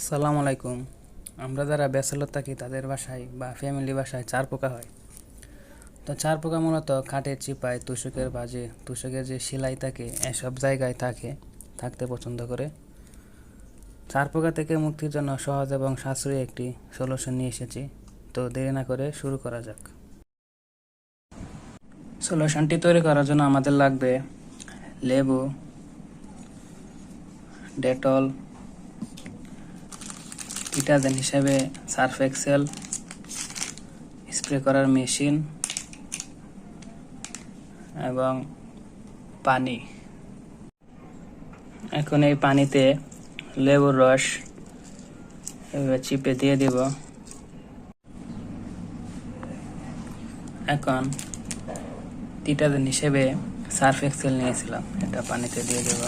আসসালামু আলাইকুম। আমরা যারা ব্যাচেলর থাকি, তাদের বাসায় বা ফ্যামিলি বাসায় চার পোকা হয়। তো চার পোকা মূলত খাটের চিপায়, তুষকের বাজে তুষকের যে সেলাই থাকে, এসব জায়গায় থাকে, থাকতে পছন্দ করে। চার পোকা থেকে মুক্তির জন্য সহজ এবং সাশ্রয়ী একটি সলিউশন নিয়ে এসেছি। তো দেরি না করে শুরু করা যাক। সলিউশনটি তৈরি করার জন্য আমাদের লাগবে লেবু, ডেটল ডিটারজেন্ট হিসেবে সার্ফ এক্সেল, স্প্রে করার মেশিন এবং পানি। এখন এই পানিতে লেবুর রস চিপে দিয়ে দিব। এখন ডিটারজেন্ট হিসেবে সার্ফ এক্সেল নিয়েছিলাম, এটা পানিতে দিয়ে দেব।